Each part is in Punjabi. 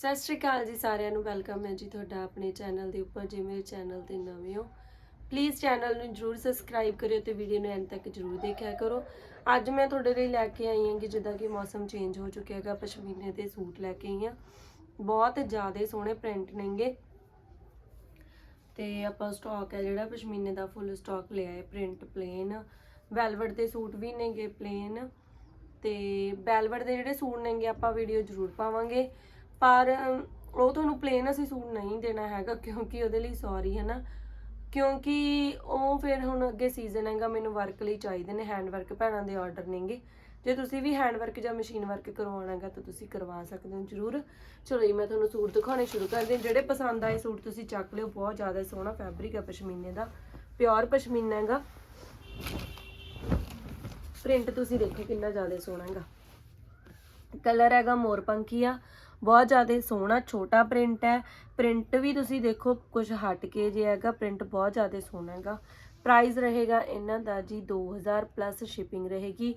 ਸਤਿ ਸ਼੍ਰੀ ਅਕਾਲ ਜੀ ਸਾਰਿਆਂ ਨੂੰ, ਵੈਲਕਮ ਹੈ ਜੀ ਤੁਹਾਡਾ ਆਪਣੇ ਚੈਨਲ ਦੇ ਉੱਪਰ ਜੇ ਮੇਰੇ ਚੈਨਲ ਤੇ ਨਵੇਂ ਹੋ। ਪਲੀਜ਼ ਚੈਨਲ ਨੂੰ ਜਰੂਰ ਸਬਸਕ੍ਰਾਈਬ ਕਰਿਓ ਤੇ ਵੀਡੀਓ ਨੂੰ ਐਂਡ ਤੱਕ ਜਰੂਰ ਦੇਖਿਆ ਕਰੋ। ਅੱਜ ਮੈਂ ਤੁਹਾਡੇ ਲਈ ਲੈ ਕੇ ਆਈ ਹਾਂ ਕਿ ਜਿੱਦਾਂ ਕਿ ਮੌਸਮ ਚੇਂਜ ਹੋ ਚੁੱਕਿਆ ਹੈਗਾ, ਪਸ਼ਮੀਨੇ ਦੇ ਸੂਟ ਲੈ ਕੇ ਆਈ ਹਾਂ। ਬਹੁਤ ਜ਼ਿਆਦਾ ਸੋਹਣੇ ਪ੍ਰਿੰਟ ਨੇਗੇ। ਤੇ ਆਪਾਂ ਸਟਾਕ ਹੈ ਜਿਹੜਾ ਪਸ਼ਮੀਨੇ ਦਾ ਫੁੱਲ ਸਟਾਕ ਲਿਆ ਹੈ ਪ੍ਰਿੰਟ ਪਲੇਨ ਵੈਲਵਟ ਦੇ ਸੂਟ ਵੀ ਨੇਗੇ ਪਲੇਨ ਤੇ ਵੈਲਵਟ ਦੇ ਜਿਹੜੇ ਸੂਟ ਨੇਗੇ ਆਪਾਂ ਵੀਡੀਓ ਜ਼ਰੂਰ ਪਾਵਾਂਗੇ। ਪਰ ਉਹ ਤੁਹਾਨੂੰ ਪਲੇਨ ਅਸੀਂ ਸੂਟ ਨਹੀਂ ਦੇਣਾ ਹੈਗਾ ਕਿਉਂਕਿ ਉਹਦੇ ਲਈ ਸੌਰੀ ਹੈ ਨਾ ਕਿਉਂਕਿ ਉਹ ਫਿਰ ਹੁਣ ਅੱਗੇ ਸੀਜ਼ਨ ਹੈਗਾ, ਮੈਨੂੰ ਵਰਕ ਲਈ ਚਾਹੀਦੇ ਨੇ ਹੈਂਡ ਵਰਕ ਭੈਣਾਂ ਦੇ ਆਰਡਰ ਨੇਗੇ। ਜੇ ਤੁਸੀਂ ਵੀ ਹੈਂਡ ਵਰਕ ਜਾਂ ਮਸ਼ੀਨ ਵਰਕ ਕਰਵਾਉਣਾ ਹੈਗਾ ਤਾਂ ਤੁਸੀਂ ਕਰਵਾ ਸਕਦੇ ਹੋ, ਜ਼ਰੂਰ। ਚਲੋ ਜੀ, ਮੈਂ ਤੁਹਾਨੂੰ ਸੂਟ ਦਿਖਾਉਣੇ ਸ਼ੁਰੂ ਕਰਦੀ ਹਾਂ। ਜਿਹੜੇ ਪਸੰਦ ਆਏ ਸੂਟ ਤੁਸੀਂ ਚੱਕ ਲਿਓ, ਬਹੁਤ ਜ਼ਿਆਦਾ ਸੋਹਣਾ ਫੈਬਰਿਕ ਹੈ ਪਸ਼ਮੀਨੇ ਦਾ ਪਿਓਰ ਪਸ਼ਮੀਨਾ ਹੈਗਾ। ਪ੍ਰਿੰਟ ਤੁਸੀਂ ਦੇਖੋ ਕਿੰਨਾ ਜ਼ਿਆਦਾ ਸੋਹਣਾ ਹੈਗਾ। ਕਲਰ ਹੈਗਾ ਮੋਰਪੰਖੀ ਆ ਬਹੁਤ ਜ਼ਿਆਦਾ ਸੋਹਣਾ, ਛੋਟਾ ਪ੍ਰਿੰਟ ਹੈ। ਪ੍ਰਿੰਟ ਵੀ ਤੁਸੀਂ ਦੇਖੋ ਕੁਝ ਹਟ ਕੇ ਜੇ ਹੈਗਾ ਪ੍ਰਿੰਟ ਬਹੁਤ ਜ਼ਿਆਦਾ ਸੋਹਣਾ ਹੈਗਾ। ਪ੍ਰਾਈਸ ਰਹੇਗਾ ਇਹਨਾਂ ਦਾ ਜੀ 2000 ਪਲੱਸ ਸ਼ਿਪਿੰਗ ਰਹੇਗੀ।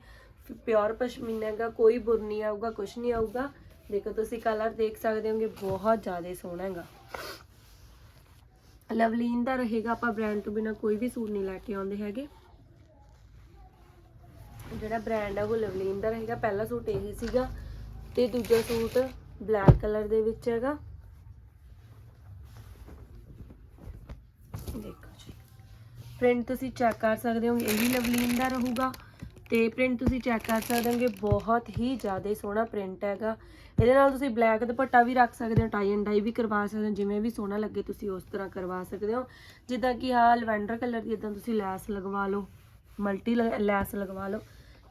ਪਿਓਰ ਪਸ਼ਮੀਨਾ ਹੈਗਾ, ਕੋਈ ਬੁਰ ਨਹੀਂ ਆਊਗਾ ਕੁਝ ਨਹੀਂ ਆਊਗਾ। ਦੇਖੋ, ਤੁਸੀਂ ਕਲਰ ਦੇਖ ਸਕਦੇ ਹੋਗੇ, ਬਹੁਤ ਜ਼ਿਆਦਾ ਸੋਹਣਾ ਹੈਗਾ। ਲਵਲੀਨ ਦਾ ਰਹੇਗਾ, ਆਪਾਂ ਬ੍ਰਾਂਡ ਤੋਂ ਬਿਨਾ ਕੋਈ ਵੀ ਸੂਟ ਨਹੀਂ ਲੈ ਕੇ ਆਉਂਦੇ ਹੈਗੇ। ਜਿਹੜਾ ਬ੍ਰਾਂਡ ਹੈ ਉਹ ਲਵਲੀਨ ਦਾ ਰਹੇਗਾ। ਪਹਿਲਾ ਸੂਟ ਇਹ ਸੀਗਾ ਤੇ ਦੂਜਾ ਸੂਟ ਬਲੈਕ ਕਲਰ ਦੇ ਵਿੱਚ ਹੈਗਾ। ਦੇਖੋ ਜੀ। ਪ੍ਰਿੰਟ ਤੁਸੀਂ ਚੈੱਕ ਕਰ ਸਕਦੇ ਹੋ ਇਹ ਵੀ ਲਵਲੀਨ ਦਾ ਰਹੂਗਾ। ਤੇ ਪ੍ਰਿੰਟ ਤੁਸੀਂ ਚੈੱਕ ਕਰ ਸਕਦੇ ਹੋਗੇ, ਬਹੁਤ ਹੀ ਜ਼ਿਆਦਾ ਸੋਹਣਾ ਪ੍ਰਿੰਟ ਹੈਗਾ। ਇਹਦੇ ਨਾਲ ਤੁਸੀਂ ਬਲੈਕ ਦੁਪੱਟਾ ਵੀ ਰੱਖ ਸਕਦੇ ਹੋ ਟਾਈ ਐਂਡ ਡਾਈ ਵੀ ਕਰਵਾ ਸਕਦੇ ਹੋ, ਜਿਵੇਂ ਵੀ ਸੋਹਣਾ ਲੱਗੇ ਤੁਸੀਂ ਉਸ ਤਰ੍ਹਾਂ ਕਰਵਾ ਸਕਦੇ ਹੋ। ਜਿੱਦਾਂ ਕਿ ਆਹ ਲਵੈਂਡਰ ਕਲਰ ਦੀ ਇਦਾਂ ਤੁਸੀਂ ਲੈਸ ਲਗਵਾ ਲਓ ਮਲਟੀ ਲੈਸ ਲਗਵਾ ਲਓ।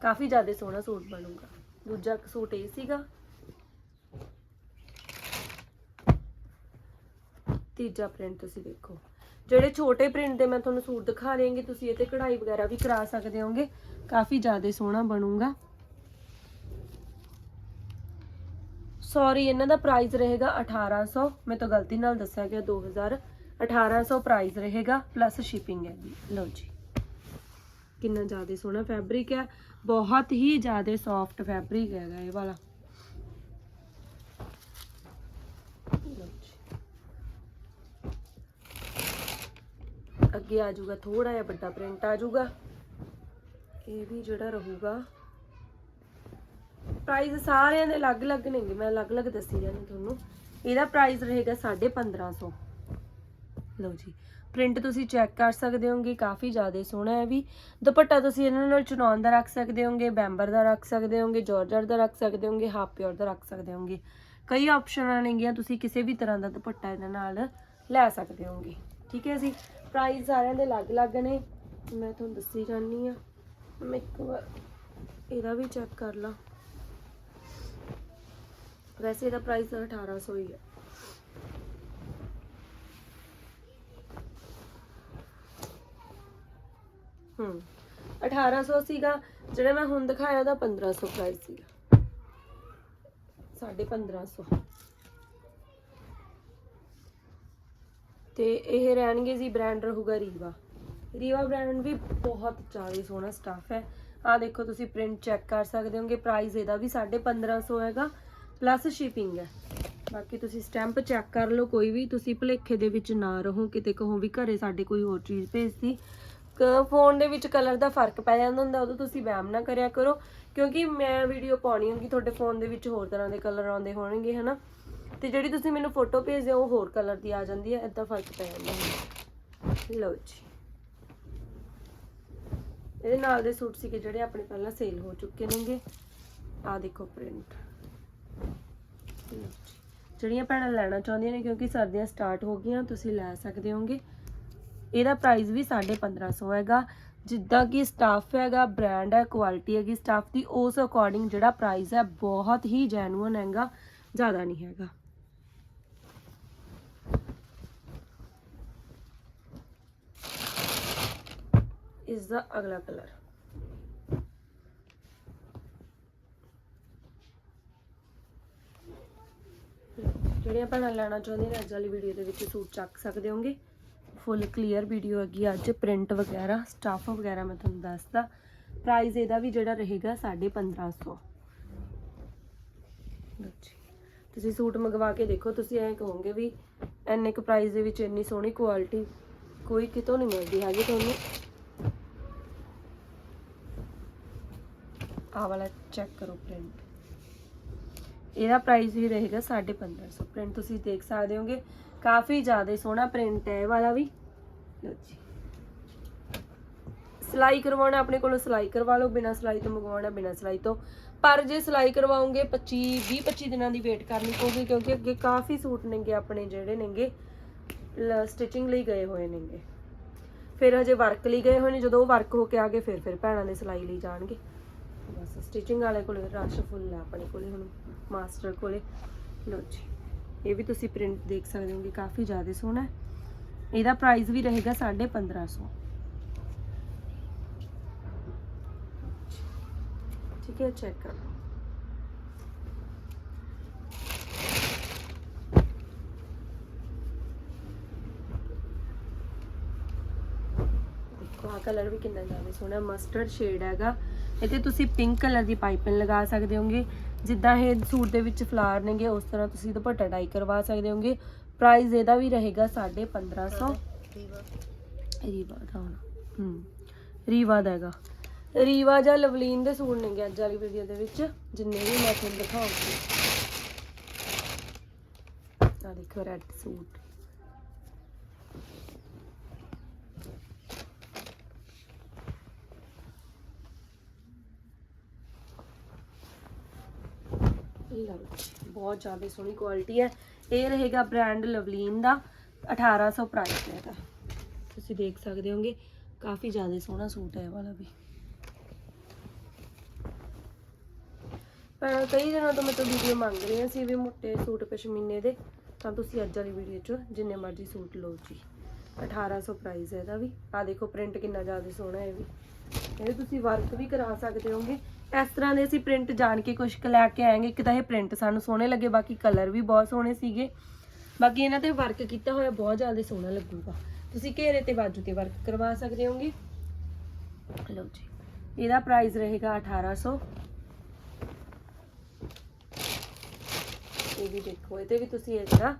ਕਾਫੀ ਜ਼ਿਆਦਾ ਸੋਹਣਾ ਸੂਟ ਬਣੂਗਾ। ਦੂਜਾ ਸੂਟ ਇਹ ਸੀਗਾ ਤੀਜਾ ਪ੍ਰਿੰਟ ਤੁਸੀਂ ਦੇਖੋ। ਜਿਹੜੇ ਛੋਟੇ ਪ੍ਰਿੰਟ ਦੇ ਮੈਂ ਤੁਹਾਨੂੰ ਸੂਟ ਦਿਖਾ ਰਹੀ ਹਾਂ ਤੁਸੀਂ ਇਹ ਤੇ ਕਢਾਈ ਵਗੈਰਾ ਵੀ ਕਰਾ ਸਕਦੇ ਹੋਗੇ ਕਾਫੀ ਜ਼ਿਆਦਾ ਸੋਹਣਾ ਬਣੂਗਾ। ਸੌਰੀ ਇਹਨਾਂ ਦਾ ਪ੍ਰਾਈਸ ਰਹੇਗਾ 1800 ਮੈਂ ਤਾਂ ਗਲਤੀ ਨਾਲ ਦੱਸਿਆ ਗਿਆ 2000 1800 ਪ੍ਰਾਈਸ ਰਹੇਗਾ ਪਲੱਸ ਸ਼ਿਪਿੰਗ ਹੈ ਜੀ। ਲਓ ਜੀ। ਕਿੰਨਾ ਜ਼ਿਆਦਾ ਸੋਹਣਾ ਫੈਬਰਿਕ ਹੈ। ਬਹੁਤ ਹੀ ਜ਼ਿਆਦਾ ਸੌਫਟ ਫੈਬਰਿਕ ਹੈਗਾ ਇਹ ਵਾਲਾ ਲਓ ਜੀ ਅੱਗੇ ਆ ਜਾਊਗਾ ਥੋੜਾ ਜਿਹਾ ਵੱਡਾ ਪ੍ਰਿੰਟ ਆ ਜਾਊਗਾ। ਇਹ ਵੀ ਜਿਹੜਾ ਰਹੂਗਾ। ਪ੍ਰਾਈਸ ਸਾਰਿਆਂ ਦੇ ਅਲੱਗ-ਅਲੱਗ ਨੇਗੇ, ਮੈਂ ਅਲੱਗ-ਅਲੱਗ ਦੱਸੀ ਜਾਂਦੀ ਤੁਹਾਨੂੰ। ਇਹਦਾ ਪ੍ਰਾਈਸ ਰਹੇਗਾ 1550 ਲਓ ਜੀ ਪ੍ਰਿੰਟ ਤੁਸੀਂ ਚੈੱਕ ਕਰ ਸਕਦੇ ਹੋਗੇ, ਕਾਫੀ ਜ਼ਿਆਦਾ ਸੋਹਣਾ ਹੈ ਵੀ। ਦੁਪੱਟਾ ਤੁਸੀਂ ਇਹਨਾਂ ਨਾਲ ਚੁਣਾਉਣ ਦਾ ਰੱਖ ਸਕਦੇ ਹੋਗੇ, ਬੈਂਬਰ ਦਾ ਰੱਖ ਸਕਦੇ ਹੋਗੇ ਜਾਰਜਟ ਦਾ ਰੱਖ ਸਕਦੇ ਹੋਗੇ ਹਾਫ ਪਿਓਰ ਦਾ ਰੱਖ ਸਕਦੇ ਹੋਗੇ। ਕਈ ਆਪਸ਼ਨਾਂ ਨੇਗੀਆਂ, ਤੁਸੀਂ ਕਿਸੇ ਵੀ ਤਰ੍ਹਾਂ ਦਾ ਦੁਪੱਟਾ ਇਹਨਾਂ ਨਾਲ ਲੈ ਸਕਦੇ ਹੋਗੇ। ਠੀਕ ਹੈ ਜੀ? ਪ੍ਰਾਈਸ ਸਾਰਿਆਂ ਦੇ ਅਲੱਗ-ਅਲੱਗ ਨੇ। ਮੈਂ ਤੁਹਾਨੂੰ ਦੱਸੀ ਜਾਨੀ ਆ ਮੈਂ ਇੱਕ ਵਾਰ ਇਹਦਾ ਵੀ ਚੈੱਕ ਕਰ ਲਾਂ। ਵੈਸੇ ਇਹਦਾ ਪ੍ਰਾਈਸ 1800 ਹੀ ਹੈ ਹੂੰ 1800 ਸੀਗਾ। ਜਿਹੜਾ ਮੈਂ ਹੁਣ ਦਿਖਾਇਆ ਉਹਦਾ 1500 ਪ੍ਰਾਈਸ ਸੀਗਾ। 1550 ਤੇ ਇਹ ਰਹਿਣਗੇ ਜੀ ਬ੍ਰਾਂਡ ਰਹੂਗਾ ਰੀਵਾ। ਰੀਵਾ ਬ੍ਰਾਂਡ ਵੀ ਬਹੁਤ ਜ਼ਿਆਦਾ ਸੋਹਣਾ ਸਟਾਫ ਹੈ। ਆ ਦੇਖੋ ਤੁਸੀਂ ਪ੍ਰਿੰਟ ਚੈੱਕ ਕਰ ਸਕਦੇ ਹੋਗੇ ਪ੍ਰਾਈਸ ਇਹਦਾ ਵੀ 1550 ਹੈਗਾ ਪਲੱਸ ਸ਼ਿਪਿੰਗ ਹੈ। ਬਾਕੀ ਤੁਸੀਂ ਸਟੈਂਪ ਚੈੱਕ ਕਰ ਲਓ, ਕੋਈ ਵੀ ਤੁਸੀਂ ਭੁਲੇਖੇ ਦੇ ਵਿੱਚ ਨਾ ਰਹੋ, ਕਿਤੇ ਕਹੋ ਵੀ ਘਰੇ ਸਾਡੇ ਕੋਈ ਹੋਰ ਚੀਜ਼ ਭੇਜਦੀ। ਫੋਨ ਦੇ ਵਿੱਚ ਕਲਰ ਦਾ ਫ਼ਰਕ ਪੈ ਜਾਂਦਾ ਹੁੰਦਾ, ਉਦੋਂ ਤੁਸੀਂ ਵਹਿਮ ਨਾ ਕਰਿਆ ਕਰੋ, ਕਿਉਂਕਿ ਮੈਂ ਵੀਡੀਓ ਪਾਉਣੀ ਹੋਗੀ ਤੁਹਾਡੇ ਫੋਨ ਦੇ ਵਿੱਚ ਹੋਰ ਤਰ੍ਹਾਂ ਦੇ ਕਲਰ ਆਉਂਦੇ ਹੋਣਗੇ, ਹਨਾ? ਤੇ ਜਿਹੜੀ ਤੁਸੀਂ ਮੈਨੂੰ ਫੋਟੋ ਭੇਜਦੇ ਹੋ, ਉਹ ਹੋਰ ਕਲਰ ਦੀ ਆ ਜਾਂਦੀ ਹੈ ਇਦਾਂ ਫ਼ਰਕ ਪੈ ਜਾਂਦਾ ਲਓ ਜੀ। ਇਹਦੇ ਨਾਲ ਦੇ ਸੂਟ ਸੀਗੇ ਜਿਹੜੇ ਆਪਣੇ ਪਹਿਲਾਂ ਸੇਲ ਹੋ ਚੁੱਕੇ ਨੇਗੇ। ਆ ਦੇਖੋ ਪ੍ਰਿੰਟ ਜਿਹੜੀਆਂ ਭੈਣਾਂ ਲੈਣਾ ਚਾਹੁੰਦੀਆਂ ਨੇ, ਕਿਉਂਕਿ ਸਰਦੀਆਂ ਸਟਾਰਟ ਹੋ ਗਈਆਂ, ਤੁਸੀਂ ਲੈ ਸਕਦੇ ਹੋਗੇ ਇਹਦਾ ਪ੍ਰਾਈਸ ਵੀ 1550 ਹੈਗਾ। ਜਿੱਦਾਂ ਕਿ ਸਟਾਫ ਹੈਗਾ ਬ੍ਰਾਂਡ ਹੈ ਕੁਆਲਿਟੀ ਹੈਗੀ ਸਟਾਫ ਦੀ, ਉਸ ਅਕੋਰਡਿੰਗ ਜਿਹੜਾ ਪ੍ਰਾਈਸ ਹੈ, ਬਹੁਤ ਹੀ ਜੈਨੂਅਨ ਹੈਗਾ, ਜ਼ਿਆਦਾ ਨਹੀਂ ਹੈਗਾ। ਇਸ ਦਾ ਅਗਲਾ ਕਲਰ। ਜਿਹੜੀਆਂ ਭੈਣਾਂ ਲੈਣਾ ਚਾਹੁੰਦੇ ਨੇ, ਅੱਜ ਵਾਲੀ ਵੀਡੀਓ ਦੇ ਵਿੱਚ ਸੂਟ ਚੱਕ ਸਕਦੇ ਹੋਗੇ। ਫੁੱਲ ਕਲੀਅਰ ਵੀਡੀਓ ਹੈਗੀ ਅੱਜ ਪ੍ਰਿੰਟ ਵਗੈਰਾ ਸਟਾਫ ਵਗੈਰਾ ਮੈਂ ਤੁਹਾਨੂੰ ਦੱਸਦਾ। ਪ੍ਰਾਈਸ ਇਹਦਾ ਵੀ ਜਿਹੜਾ ਰਹੇਗਾ 1550 ਲਓ ਜੀ ਤੁਸੀਂ ਸੂਟ ਮੰਗਵਾ ਕੇ ਦੇਖੋ, ਤੁਸੀਂ ਐਂ ਕਹੋਗੇ ਵੀ ਇੰਨੇ ਕੁ ਪ੍ਰਾਈਸ ਦੇ ਵਿੱਚ ਇੰਨੀ ਸੋਹਣੀ ਕੁਆਲਿਟੀ ਕੋਈ ਕਿਤੋਂ ਨਹੀਂ ਮਿਲਦੀ ਹੈਗੀ ਤੁਹਾਨੂੰ। ਆਹ ਵਾਲਾ ਚੈੱਕ ਕਰੋ ਪ੍ਰਿੰਟ ਇਹਦਾ ਪ੍ਰਾਈਸ ਵੀ ਰਹੇਗਾ 1550 ਪ੍ਰਿੰਟ ਤੁਸੀਂ ਦੇਖ ਸਕਦੇ ਹੋਗੇ, ਕਾਫੀ ਜ਼ਿਆਦਾ ਸੋਹਣਾ ਪ੍ਰਿੰਟ ਹੈ ਇਹ ਵਾਲਾ ਵੀ। ਲਓ ਜੀ। ਸਿਲਾਈ ਕਰਵਾਉਣਾ ਆਪਣੇ ਕੋਲੋਂ ਸਿਲਾਈ ਕਰਵਾ ਲਓ, ਬਿਨਾਂ ਸਿਲਾਈ ਤੋਂ ਮੰਗਵਾਉਣਾ, ਬਿਨਾਂ ਸਿਲਾਈ ਤੋਂ। ਪਰ ਜੇ ਸਿਲਾਈ ਕਰਵਾਉਂਗੇ 25 20 25 ਦਿਨਾਂ ਦੀ ਵੇਟ ਕਰਨੀ ਪਊਗੀ, ਕਿਉਂਕਿ ਅੱਗੇ ਕਾਫੀ ਸੂਟ ਨੇਗੇ ਆਪਣੇ ਜਿਹੜੇ ਨੇਗੇ ਸਟਿਚਿੰਗ ਲਈ ਗਏ ਹੋਏ ਨੇਗੇ। ਫਿਰ ਹਜੇ ਵਰਕ ਲਈ ਗਏ ਹੋਏ ਨੇ, ਜਦੋਂ ਉਹ ਵਰਕ ਹੋ ਕੇ ਆ ਗਏ, ਫਿਰ ਫਿਰ ਭੈਣਾਂ ਦੇ ਸਿਲਾਈ ਲਈ ਜਾਣਗੇ। ਬਸ ਸਟਿਚਿੰਗ ਵਾਲੇ ਕੋਲੇ ਰਸ਼ ਫੁੱਲ ਹੈ ਆਪਣੇ ਕੋਲੇ ਹੁਣ ਮਾਸਟਰ ਕੋਲੇ। ਲੋ ਜੀ, ਇਹ ਵੀ ਤੁਸੀਂ ਪ੍ਰਿੰਟ ਦੇਖ ਸਕਦੇ ਹੋਗੇ ਕਾਫੀ ਜ਼ਿਆਦਾ ਸੋਹਣਾ ਇਹਦਾ ਪ੍ਰਾਈਸ ਵੀ ਰਹੇਗਾ 1550 ਠੀਕ ਹੈ ਚੈੱਕ ਕਰ। ਲਓ ਦੇਖੋ ਕਲਰ ਵੀ ਕਿੰਨਾ ਜ਼ਿਆਦਾ ਸੋਹਣਾ ਮਸਟਰਡ ਸ਼ੇਡ ਹੈਗਾ। ਇਹਤੇ ਤੁਸੀਂ ਪਿੰਕ ਕਲਰ ਦੀ ਪਾਈਪਿੰਗ ਲਗਾ ਸਕਦੇ ਹੋਗੇ। ਜਿੱਦਾਂ ਇਹ ਸੂਟ ਦੇ ਵਿੱਚ ਫਲਾਰ ਨੇਗੇ, ਉਸ ਤਰ੍ਹਾਂ ਤੁਸੀਂ ਦੁਪੱਟਾ ਡਾਈ ਕਰਵਾ ਸਕਦੇ ਹੋਗੇ। ਪ੍ਰਾਈਸ ਇਹਦਾ ਵੀ ਰਹੇਗਾ 1550 ਰੀਵਾ ਦਾ ਹੋਣਾ। ਹੂੰ, ਰੀਵਾ ਦਾ ਹੈਗਾ। ਰੀਵਾ ਜਾਂ ਲਵਲੀਨ ਦੇ ਸੂਟ ਨੇਗੇ ਅੱਜ ਵਾਲੀ ਵੀਡੀਓ ਦੇ ਵਿੱਚ, ਜਿੰਨੇ ਵੀ ਮੈਂ ਤੁਹਾਨੂੰ ਦਿਖਾਉਂਗੀ। ਆ ਦੇਖੋ ਰੈਡ ਸੂਟ। ਲਓ ਬਹੁਤ ਜ਼ਿਆਦਾ ਸੋਹਣੀ ਕੁਆਲਿਟੀ ਹੈ। ਇਹ ਰਹੇਗਾ ਬ੍ਰਾਂਡ ਲਵਲੀਨ ਦਾ 1800 ਪ੍ਰਾਈਸ ਹੈ ਇਹਦਾ। ਤੁਸੀਂ ਦੇਖ ਸਕਦੇ ਹੋਗੇ, ਕਾਫੀ ਜ਼ਿਆਦਾ ਸੋਹਣਾ ਸੂਟ ਹੈ ਇਹ ਵਾਲਾ ਵੀ। ਪਰ ਕਈ ਦਿਨਾਂ ਤੋਂ ਮੈਂ ਤਾਂ ਵੀਡੀਓ ਮੰਗ ਰਹੀ ਹਾਂ ਸੀ ਵੀ ਮੋਟੇ ਸੂਟ ਪਸ਼ਮੀਨੇ ਦੇ, ਤਾਂ ਤੁਸੀਂ ਅੱਜ ਵਾਲੀ ਵੀਡੀਓ 'ਚ ਜਿੰਨੇ ਮਰਜ਼ੀ ਸੂਟ ਲਓ ਜੀ। 1800 ਪ੍ਰਾਈਸ ਹੈ ਇਹਦਾ ਵੀ। ਆ ਦੇਖੋ ਪ੍ਰਿੰਟ ਕਿੰਨਾ ਜ਼ਿਆਦਾ ਸੋਹਣਾ ਹੈ ਇਹ ਵੀ। ਇਹਦੇ ਤੁਸੀਂ ਵਰਕ ਵੀ ਕਰਾ ਸਕਦੇ ਹੋਗੇ। ਇਸ ਤਰ੍ਹਾਂ ਦੇ ਅਸੀਂ ਪ੍ਰਿੰਟ ਜਾਣ ਕੇ ਕੁਝ ਕੁ ਲੈ ਕੇ ਆਏਗੇ। ਇੱਕ ਤਾਂ ਇਹ ਪ੍ਰਿੰਟ ਸਾਨੂੰ ਸੋਹਣੇ ਲੱਗੇ, ਬਾਕੀ ਕਲਰ ਵੀ ਬਹੁਤ ਸੋਹਣੇ ਸੀਗੇ। ਬਾਕੀ ਇਹਨਾਂ ਤੇ ਵਰਕ ਕੀਤਾ ਹੋਇਆ ਬਹੁਤ ਜ਼ਿਆਦਾ ਸੋਹਣਾ ਲੱਗੂਗਾ। ਤੁਸੀਂ ਘੇਰੇ ਤੇ ਬਾਜੂ ਤੇ ਵਰਕ ਕਰਵਾ ਸਕਦੇ ਹੋਗੇ। ਲਓ ਜੀ, ਇਹਦਾ ਪ੍ਰਾਈਸ ਰਹੇਗਾ 1800 ਇਹ ਵੀ ਦੇਖੋ, ਇਹਦੇ ਵੀ ਤੁਸੀਂ ਇਸ ਤਰ੍ਹਾਂ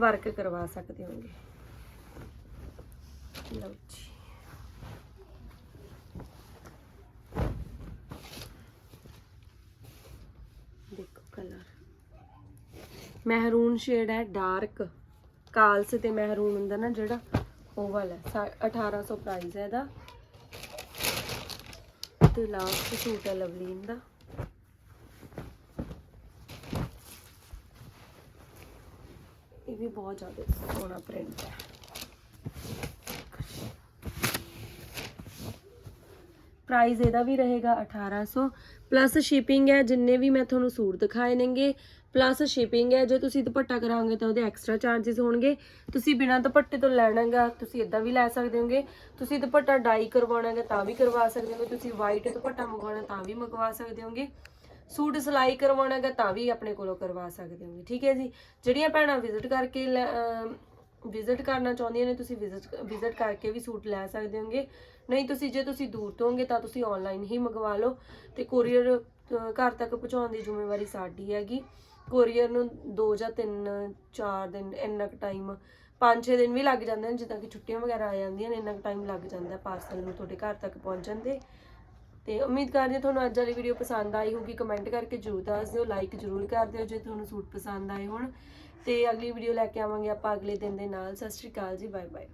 ਵਰਕ ਕਰਵਾ ਸਕਦੇ ਹੋਗੇ। ਲਓ ਜੀ ਦੇਖੋ ਕਲਰ। ਮਹਿਰੂਨ ਸ਼ੇਡ ਹੈ ਡਾਰਕ ਕਾਲਸ ਤੇ ਮਹਿਰੂਨ ਹੁੰਦਾ ਨਾ ਜਿਹੜਾ ਉਹ ਵਾਲਾ 1800 ਪ੍ਰਾਈਸ ਹੈ ਇਹਦਾ। ਤੇ ਲਾਸਟ ਸੂਟ ਹੈ ਲਵਲੀਨ ਦਾ ਇਹ ਵੀ ਬਹੁਤ ਜ਼ਿਆਦਾ ਸੋਹਣਾ ਪ੍ਰਿੰਟ ਹੈ। ਪ੍ਰਾਈਸ ਇਹਦਾ ਵੀ ਰਹੇਗਾ 1800 ਪਲੱਸ ਸ਼ਿਪਿੰਗ ਹੈ, ਜਿੰਨੇ ਵੀ ਮੈਂ ਤੁਹਾਨੂੰ ਸੂਟ ਦਿਖਾਏ ਨੇਗੇ। ਪਲੱਸ ਸ਼ਿਪਿੰਗ ਹੈ, ਜੇ ਤੁਸੀਂ ਦੁਪੱਟਾ ਕਰਾਓਗੇ ਤਾਂ ਉਹਦੇ ਐਕਸਟਰਾ ਚਾਰजेस ਹੋਣਗੇ। ਤੁਸੀਂ ਬਿਨਾਂ ਦੁਪੱਟੇ ਤੋਂ ਲੈਣਾਗਾ, ਤੁਸੀਂ ਇਦਾਂ ਵੀ ਲੈ ਸਕਦੇ ਹੋਗੇ। ਤੁਸੀਂ ਦੁਪੱਟਾ ਡਾਈ ਕਰਵਾਉਣਾਗਾ, ਤਾਂ ਵੀ ਕਰਵਾ ਸਕਦੇ ਹੋਗੇ। ਤੁਸੀਂ ਵਾਈਟ ਦੁਪੱਟਾ ਮੰਗਵਾਉਣਾ, ਤਾਂ ਵੀ ਮੰਗਵਾ ਸਕਦੇ ਹੋਗੇ। ਸੂਟ ਸਿਲਾਈ ਕਰਵਾਉਣਾਗਾ, ਤਾਂ ਵੀ ਆਪਣੇ ਕੋਲੋਂ ਕਰਵਾ ਸਕਦੇ ਹੋਗੇ। ਠੀਕ ਹੈ ਜੀ? ਜਿਹੜੀਆਂ ਭੈਣਾਂ ਵਿਜ਼ਿਟ ਕਰਕੇ ਵਿਜ਼ਿਟ ਕਰਨਾ ਚਾਹੁੰਦੀਆਂ ਨੇ, ਤੁਸੀਂ ਵਿਜ਼ਿਟ ਵਿਜ਼ਿਟ ਕਰਕੇ ਵੀ ਸੂਟ ਲੈ ਸਕਦੇ ਹੋਗੇ। ਨਹੀਂ, ਤੁਸੀਂ ਜੇ ਤੁਸੀਂ ਦੂਰ ਤੋਂ ਹੋਗੇ ਤਾਂ ਤੁਸੀਂ ਆਨਲਾਈਨ ਹੀ ਮੰਗਵਾ ਲਓ ਤੇ ਕੋਰੀਅਰ ਘਰ ਤੱਕ ਪਹੁੰਚਾਉਣ ਦੀ ਜ਼ਿੰਮੇਵਾਰੀ ਸਾਡੀ ਹੈਗੀ। ਕੋਰੀਅਰ ਨੂੰ 2 ਜਾਂ 3 4 ਦਿਨ ਇੰਨਾ ਕੁ ਟਾਈਮ 5-6 ਦਿਨ ਵੀ ਲੱਗ ਜਾਂਦੇ ਨੇ, ਜਿੱਦਾਂ ਕਿ ਛੁੱਟੀਆਂ ਵਗੈਰਾ ਆ ਜਾਂਦੀਆਂ ਨੇ, ਇੰਨਾ ਕੁ ਟਾਈਮ ਲੱਗ ਜਾਂਦਾ ਪਾਰਸਲ ਨੂੰ ਤੁਹਾਡੇ ਘਰ ਤੱਕ ਪਹੁੰਚਣ ਦੇ। ਤੇ ਉਮੀਦ ਕਰਦੇ ਹਾਂ ਤੁਹਾਨੂੰ ਅੱਜ ਵਾਲੀ ਵੀਡੀਓ ਪਸੰਦ ਆਈ ਹੋਊਗੀ। ਕਮੈਂਟ ਕਰਕੇ ਜਰੂਰ ਦੱਸ ਦਿਓ ਲਾਈਕ ਜਰੂਰ ਕਰ ਦਿਓ ਜੇ ਤੁਹਾਨੂੰ ਸੂਟ ਪਸੰਦ ਆਏ ਹੋਣ। ਤੇ ਅਗਲੀ ਵੀਡੀਓ ਲੈ ਕੇ ਆਵਾਂਗੇ ਆਪਾਂ ਅਗਲੇ ਦਿਨ ਦੇ ਨਾਲ। ਸਤਿ ਸ਼੍ਰੀ ਅਕਾਲ ਜੀ ਬਾਏ ਬਾਏ